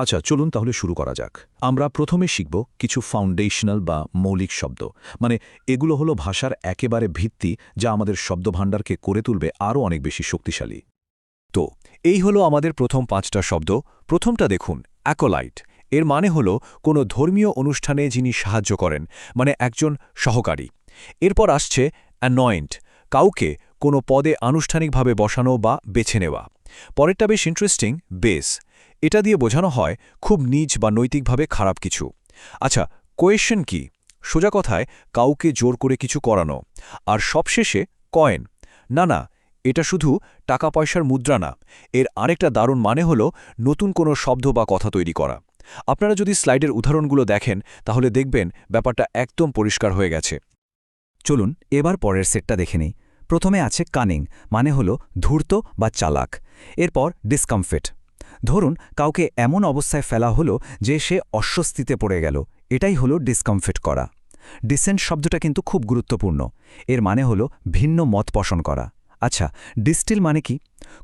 আচ্ছা চলুন তাহলে শুরু করা যাক। আমরা প্রথমে শিখব কিছু ফাউন্ডেশনাল বা মৌলিক শব্দ। মানে এগুলো হলো ভাষার একেবারে ভিত্তি যা আমাদের শব্দভাণ্ডারকে করে তুলবে আরও অনেক বেশি শক্তিশালী। তো, এই হলো আমাদের প্রথম পাঁচটা শব্দ। প্রথমটা দেখুন অ্যাকোলাইট এর মানে হল কোনো ধর্মীয় অনুষ্ঠানে যিনি সাহায্য করেন মানে একজন সহকারী। এরপর আসছে অ্যানয়েন্ট কাউকে কোনো পদে আনুষ্ঠানিকভাবে বসানো বা বেছে নেওয়া। পরেরটা বেশ ইন্টারেস্টিং বেস এটা দিয়ে বোঝানো হয় খুব নিজ বা নৈতিকভাবে খারাপ কিছু। আচ্ছা কোয়েশ্চেন কি? সোজা কথায়, কাউকে জোর করে কিছু করানো। আর সবশেষে, কয়েন। না না, এটা শুধু টাকা পয়সার মুদ্রা না। এর আরেকটা দারুণ মানে হল নতুন কোনো শব্দ বা কথা তৈরি করা। আপনারা যদি স্লাইডের উদাহরণগুলো দেখেন, তাহলে দেখবেন ব্যাপারটা একদম পরিষ্কার হয়ে গেছে। চলুন, এবার পরের সেটটা দেখে নিই। প্রথমে আছে কানিং মানে হল ধূর্ত বা চালাক। এরপর ডিসকমফিট ধরুন, কাউকে এমন অবস্থায় ফেলা হলো যে সে অস্বস্তিতে পড়ে গেল। এটাই হলো ডিসকমফিট করা। ডিসেন্ট শব্দটা কিন্তু খুব গুরুত্বপূর্ণ। এর মানে হলো ভিন্ন মত পোষণ করা। আচ্ছা ডিস্টিল মানে কি?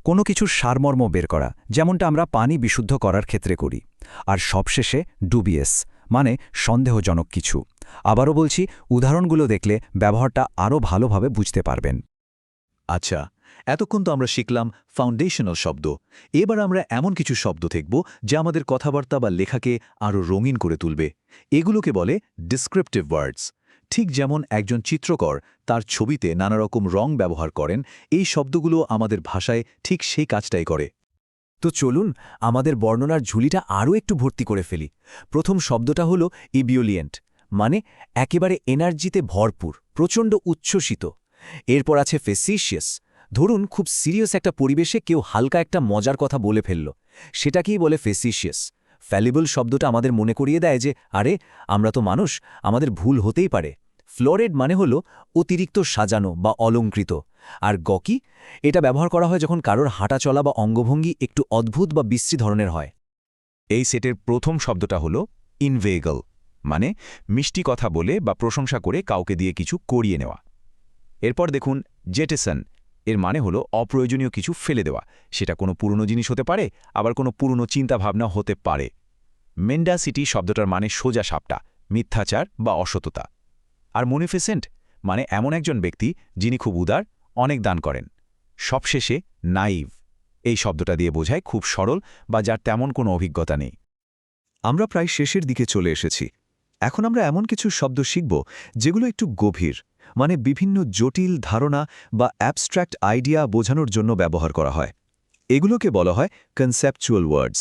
কোনো কিছুর সারমর্ম বের করা, যেমনটা আমরা পানি বিশুদ্ধ করার ক্ষেত্রে করি। আর সবশেষে ডুবিএস মানে সন্দেহজনক কিছু। আবারও বলছি, উদাহরণগুলো দেখলে ব্যবহারটা আরও ভালোভাবে বুঝতে পারবেন। আচ্ছা এতক্ষণ তো আমরা শিখলাম ফাউন্ডেশনাল শব্দ। এবার আমরা এমন কিছু শব্দ দেখব যা আমাদের কথাবার্তা বা লেখাকে আরও রঙিন করে তুলবে। এগুলোকে বলে ডিসক্রিপটিভ ওয়ার্ডস ঠিক যেমন একজন চিত্রকর তার ছবিতে নানা রকম রং ব্যবহার করেন, এই শব্দগুলো আমাদের ভাষায় ঠিক সেই কাজটাই করে। তো চলুন আমাদের বর্ণনার ঝুলিটা আরও একটু ভর্তি করে ফেলি। প্রথম শব্দটা হলো ইবিওলিয়েন্ট মানে একেবারে এনার্জিতে ভরপুর, প্রচণ্ড উচ্ছ্বসিত। এরপর আছে ফেসিশিয়াস ধরুন, খুব সিরিয়াস একটা পরিবেশে কেউ হালকা একটা মজার কথা বলে ফেলল। সেটাকেই বলে ফেসিশিয়াস ফ্যালিবল শব্দটা আমাদের মনে করিয়ে দেয় যে, আরে, আমরা তো মানুষ, আমাদের ভুল হতেই পারে। ফ্লোরেড মানে হল অতিরিক্ত সাজানো বা অলঙ্কৃত। আর গকি এটা ব্যবহার করা হয় যখন কারোর হাঁটা চলা বা অঙ্গভঙ্গি একটু অদ্ভুত বা বিশ্রী ধরনের হয়। এই সেটের প্রথম শব্দটা হলো ইনভেগল মানে মিষ্টি কথা বলে বা প্রশংসা করে কাউকে দিয়ে কিছু করিয়ে নেওয়া। এরপর দেখুন জেটেসন এর মানে হলো অপ্রয়োজনীয় কিছু ফেলে দেওয়া। সেটা কোনো পুরনো জিনিস হতে পারে, আবার কোনো পুরনো চিন্তাভাবনা হতে পারে। মেন্ডাসিটি শব্দটার মানে সোজা সাপটা, মিথ্যাচার বা অসততা। আর মনিফিসেন্ট মানে এমন একজন ব্যক্তি যিনি খুব উদার, অনেক দান করেন। সবশেষে নাইভ। এই শব্দটা দিয়ে বোঝায় খুব সরল বা যার তেমন কোনো অভিজ্ঞতা নেই। আমরা প্রায় শেষের দিকে চলে এসেছি। এখন আমরা এমন কিছু শব্দ শিখব যেগুলো একটু গভীর। মানে বিভিন্ন জটিল ধারণা বা অ্যাবস্ট্র্যাক্ট আইডিয়া বোঝানোর জন্য ব্যবহার করা হয়। এগুলোকে বলা হয় কনসেপচুয়াল ওয়ার্ডস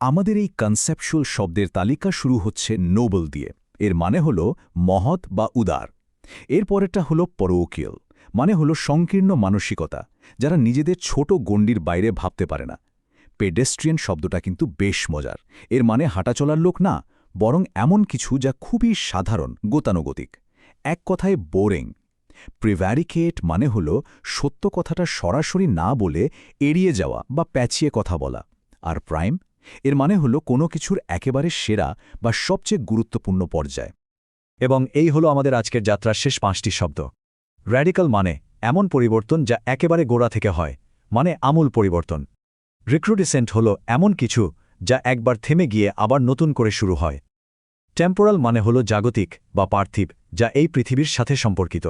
আমাদের এই কনসেপচুয়াল শব্দের তালিকা শুরু হচ্ছে নোবেল দিয়ে। এর মানে হল মহৎ বা উদার। এর পরেরটা হল পরোকিয়াল মানে হল সংকীর্ণ মানসিকতা, যারা নিজেদের ছোট গণ্ডির বাইরে ভাবতে পারে না। পেডেস্ট্রিয়ান শব্দটা কিন্তু বেশ মজার। এর মানে হাঁটাচলার লোক না, বরং এমন কিছু যা খুবই সাধারণ, গতানুগতিক। এক কথায় বোরিং। প্রিভ্যারিকেট মানে হল সত্য কথাটা সরাসরি না বলে এড়িয়ে যাওয়া বা প্যাচিয়ে কথা বলা। আর প্রাইম এর মানে হল কোনো কিছুর একেবারে সেরা বা সবচেয়ে গুরুত্বপূর্ণ পর্যায়। এবং এই হলো আমাদের আজকের যাত্রার শেষ পাঁচটি শব্দ। র্যাডিক্যাল মানে এমন পরিবর্তন যা একেবারে গোড়া থেকে হয় মানে আমূল পরিবর্তন। রিক্রুডিসেন্ট হল এমন কিছু যা একবার থেমে গিয়ে আবার নতুন করে শুরু হয়। টেম্পোরাল মানে হল জাগতিক বা পার্থিব। যা এই পৃথিবীর সাথে সম্পর্কিত।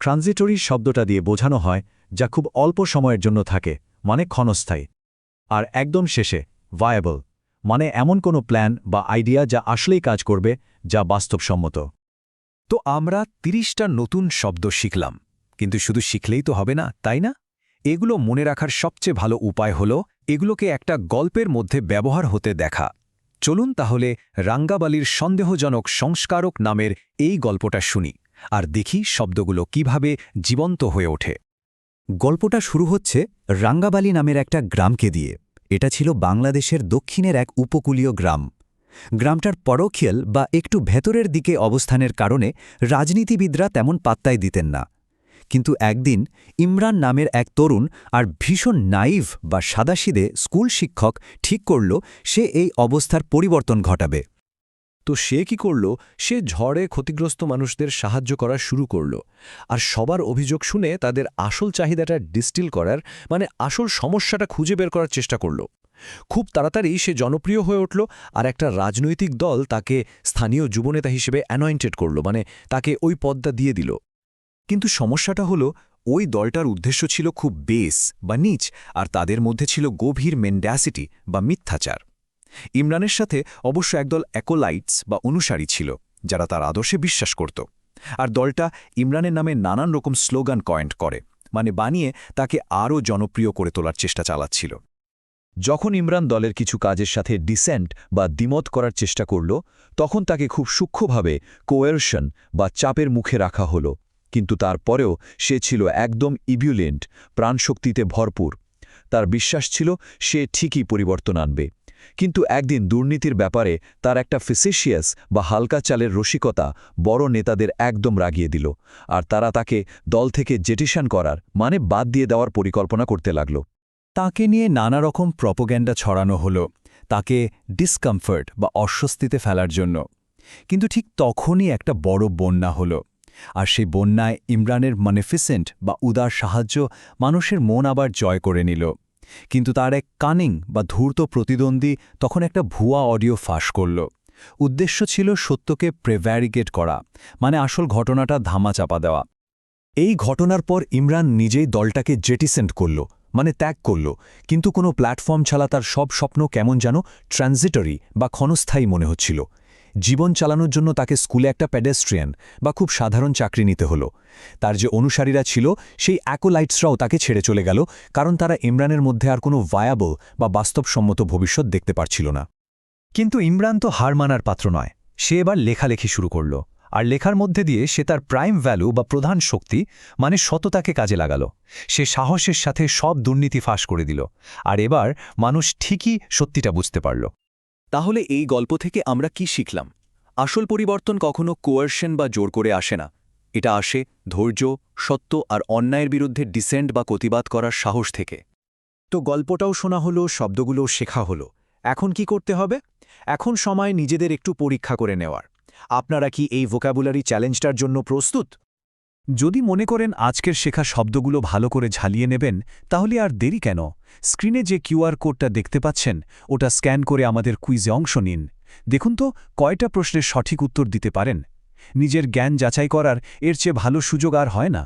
ট্রানজিটরি শব্দটা দিয়ে বোঝানো হয়, যা খুব অল্প সময়ের জন্য থাকে মানে ক্ষণস্থায়ী। আর একদম শেষে ভায়াবল মানে এমন কোনো প্ল্যান বা আইডিয়া যা আসলেই কাজ করবে, যা বাস্তবসম্মত। তো আমরা তিরিশটা নতুন শব্দ শিখলাম, কিন্তু শুধু শিখলেই তো হবে না, তাই না? এগুলো মনে রাখার সবচেয়ে ভালো উপায় হল, এগুলোকে একটা গল্পের মধ্যে ব্যবহার হতে দেখা। চলুন তাহলে রাঙ্গাবালির সন্দেহজনক সংস্কারক নামের এই গল্পটা শুনি, আর দেখি শব্দগুলো কীভাবে জীবন্ত হয়ে ওঠে। গল্পটা শুরু হচ্ছে রাঙ্গাবালি নামের একটা গ্রামকে দিয়ে। এটা ছিল বাংলাদেশের দক্ষিণের এক উপকূলীয় গ্রাম। গ্রামটার পরখিয়াল বা একটু ভেতরের দিকে অবস্থানের কারণে রাজনীতিবিদরা তেমন পাত্তাই দিতেন না। কিন্তু একদিন ইমরান নামের এক তরুণ আর ভীষণ নাইভ বা সাদাসিদে স্কুল শিক্ষক ঠিক করল সে এই অবস্থার পরিবর্তন ঘটাবে। তো সে কি করল? সে ঝড়ে ক্ষতিগ্রস্ত মানুষদের সাহায্য করা শুরু করল। আর সবার অভিযোগ শুনে তাদের আসল চাহিদাটা ডিস্টিল করার মানে আসল সমস্যাটা খুঁজে বের করার চেষ্টা করল। খুব তাড়াতাড়ি সে জনপ্রিয় হয়ে উঠল আর একটা রাজনৈতিক দল তাকে স্থানীয় যুবনেতা হিসেবে অ্যানয়েন্টেড করল মানে তাকে ওই পদটা দিয়ে দিল। কিন্তু সমস্যাটা হলো, ওই দলটার উদ্দেশ্য ছিল খুব বেস বা নিচ, আর তাদের মধ্যে ছিল গভীর মেন্ডাসিটি বা মিথ্যাচার। ইমরানের সাথে অবশ্য একদল অ্যাকোলাইটস বা অনুসারী ছিল, যারা তার আদর্শে বিশ্বাস করত। আর দলটা ইমরানের নামে নানান রকম স্লোগান কয়েন্ট করে মানে বানিয়ে তাকে আরও জনপ্রিয় করে তোলার চেষ্টা চালাচ্ছিল। যখন ইমরান দলের কিছু কাজের সাথে ডিসেন্ট বা দ্বিমত করার চেষ্টা করল, তখন তাকে খুব সূক্ষ্মভাবে কোয়েরশন বা চাপের মুখে রাখা হলো। কিন্তু তারপরেও সে ছিল একদম ইবিউলেন্ট প্রাণশক্তিতে ভরপুর। তার বিশ্বাস ছিল সে ঠিকই পরিবর্তন আনবে। কিন্তু একদিন দুর্নীতির ব্যাপারে তার একটা ফিসেশিয়াস বা হালকা চালের রসিকতা বড় নেতাদের একদম রাগিয়ে দিল আর তারা তাকে দল থেকে জেটিশন করার মানে বাদ দিয়ে দেওয়ার পরিকল্পনা করতে লাগল। তাকে নিয়ে নানা রকম প্রপোগ্যান্ডা ছড়ানো হলো, তাকে ডিসকমফর্ট বা অস্বস্তিতে ফেলার জন্য। কিন্তু ঠিক তখনই একটা বড় বন্যা হলো। আর সেই বন্যায় ইমরানের ম্যানিফিসেন্ট বা উদার সাহায্য মানুষের মন আবার জয় করে নিল। কিন্তু তার এক কানিং বা ধূর্ত প্রতিদ্বন্দ্বী তখন একটা ভুয়া অডিও ফাঁস করল। উদ্দেশ্য ছিল সত্যকে প্রেভ্যারিকেট করা মানে আসল ঘটনাটা ধামাচাপা দেওয়া। এই ঘটনার পর ইমরান নিজেই দলটাকে জেটিসেন্ট করল মানে ত্যাগ করল, কিন্তু কোনো প্ল্যাটফর্ম ছাড়া তার সব স্বপ্ন কেমন যেন ট্রানজিটরি বা ক্ষণস্থায়ী মনে হচ্ছিল। জীবন চালানোর জন্য তাকে স্কুলে একটা প্যাডেস্ট্রিয়ান বা খুব সাধারণ চাকরি নিতে হলো। তার যে অনুসারীরা ছিল, সেই অ্যাকোলাইটসরাও তাকে ছেড়ে চলে গেল, কারণ তারা ইমরানের মধ্যে আর কোনো ভায়াবল বা বাস্তবসম্মত ভবিষ্যৎ দেখতে পারছিল না। কিন্তু ইমরান তো হার মানার পাত্র নয়। সে এবার লেখালেখি শুরু করল, আর লেখার মধ্যে দিয়ে সে তার প্রাইম ভ্যালু বা প্রধান শক্তি মানে সততাকে কাজে লাগাল। সে সাহসের সাথে সব দুর্নীতি ফাঁস করে দিল, আর এবার মানুষ ঠিকই সত্যিটা বুঝতে পারল। তাহলে এই গল্প থেকে আমরা কি শিখলাম? আসল পরিবর্তন কখনো কোয়ার্শন বা জোর করে আসে না। এটা আসে ধৈর্য, সত্য আর অন্যায়ের বিরুদ্ধে ডিসেন্ট বা প্রতিবাদ করার সাহস থেকে। তো গল্পটাও শোনা হলো শব্দগুলোও শেখা হলো। এখন কি করতে হবে? এখন সময় নিজেদের একটু পরীক্ষা করে নেওয়ার। আপনারা কি এই ভোকাবুলারি চ্যালেঞ্জটার জন্য প্রস্তুত? যদি মনে করেন আজকের শেখা শব্দগুলো ভালো করে ঝালিয়ে নেবেন, তাহলে আর দেরি কেন? স্ক্রিনে যে কিউআর কোডটা দেখতে পাচ্ছেন, ওটা স্ক্যান করে আমাদের কুইজে অংশ নিন। দেখুন তো, কয়টা প্রশ্নের সঠিক উত্তর দিতে পারেন? নিজের জ্ঞান যাচাই করার এর চেয়ে ভালো সুযোগ আর হয় না।